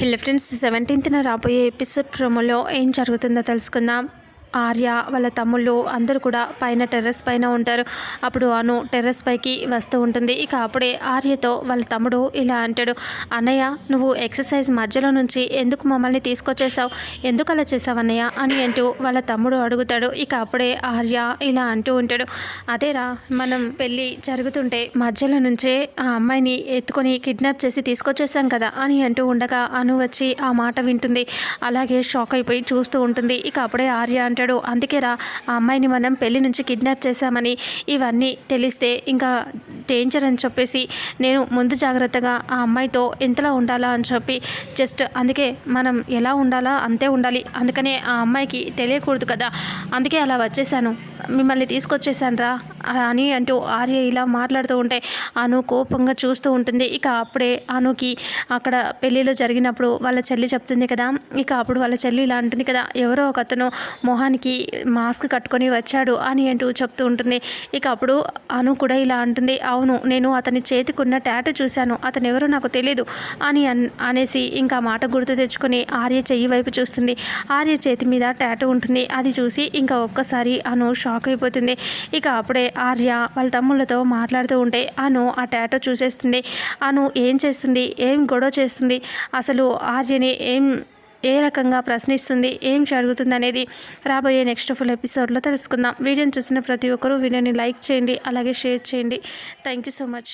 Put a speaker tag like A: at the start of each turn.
A: Hello friends సెవెంటీన్త్న రాబోయే episode ప్రోమోలో ఏం జరుగుతుందో తెలుసుకుందాం. ఆర్య వాళ్ళ తమ్ముళ్ళు అందరూ కూడా పైన టెర్రస్ పైన ఉంటారు. అప్పుడు అను టెర్రస్ పైకి వస్తూ ఉంటుంది. ఇక అప్పుడే ఆర్యతో వాళ్ళ తమ్ముడు ఇలా అంటాడు అన్నయ్య నువ్వు ఎక్సర్సైజ్ మధ్యలో నుంచి ఎందుకు మమ్మల్ని తీసుకొచ్చేసావు? ఎందుకు అలా చేసావు అన్నయ్య? అని అంటూ వాళ్ళ తమ్ముడు అడుగుతాడు. ఇక అప్పుడే ఆర్య ఇలా అంటూ ఉంటాడు అదేరా మనం పెళ్ళి జరుగుతుంటే మధ్యలో నుంచే ఆ అమ్మాయిని ఎత్తుకొని కిడ్నాప్ చేసి తీసుకొచ్చేసాం కదా అని అంటూ ఉండగా అను వచ్చి ఆ మాట వింటుంది. అలాగే షాక్ అయిపోయి చూస్తూ ఉంటుంది. ఇక అప్పుడే ఆర్య అంటాడు అందుకేరా ఆ అమ్మాయిని మనం పెళ్ళి నుంచి కిడ్నాప్ చేశామని ఇవన్నీ తెలిస్తే ఇంకా డేంజర్ అని చెప్పేసి నేను ముందు జాగ్రత్తగా ఆ అమ్మాయితో ఎంతలా ఉండాలా అని చెప్పి జస్ట్ అందుకే మనం ఎలా ఉండాలా అంతే ఉండాలి. అందుకనే ఆ అమ్మాయికి తెలియకూడదు కదా. అందుకే అలా వచ్చేసాను. మిమ్మల్ని తీసుకొచ్చేసాను రా. అని అంటూ ఆర్య ఇలా మాట్లాడుతూ ఉంటే అను కోపంగా చూస్తూ ఉంటుంది. ఇక అప్పుడే అనుకి అక్కడ పెళ్ళిలో జరిగినప్పుడు వాళ్ళ చెల్లి చెప్తుంది కదా. ఇక అప్పుడు వాళ్ళ చెల్లి ఇలా అంటుంది కదా ఎవరో ఒక అతను మొహానికి మాస్క్ కట్టుకొని వచ్చాడు అని అంటూ చెప్తూ ఉంటుంది. ఇక అప్పుడు అను కూడా ఇలా అంటుంది అవును నేను అతని చేతికున్న ట్యాట చూశాను. అతను ఎవరో నాకు తెలియదు అని అనేసి ఇంకా మాట గుర్తు తెచ్చుకొని ఆర్య చెయ్యి వైపు చూస్తుంది. ఆర్య చేతి మీద టాటూ ఉంటుంది. అది చూసి ఇంకా ఒక్కసారి అను షాక్ అయిపోతుంది. ఇక అప్పుడే ఆర్య వాళ్ళ తమ్ముళ్ళతో మాట్లాడుతూ ఉంటే అను ఆ టాటో చూసేస్తుంది. అను ఏం చేస్తుంది? ఏం గొడవ చేస్తుంది? అసలు ఆర్యని ఏం ఏ రకంగా ప్రశ్నిస్తుంది? ఏం జరుగుతుంది అనేది రాబోయే నెక్స్ట్ ఫుల్ ఎపిసోడ్లో తెలుసుకుందాం. వీడియోని చూసిన ప్రతి ఒక్కరూ వీడియోని లైక్ చేయండి అలాగే షేర్ చేయండి. Thank you so much.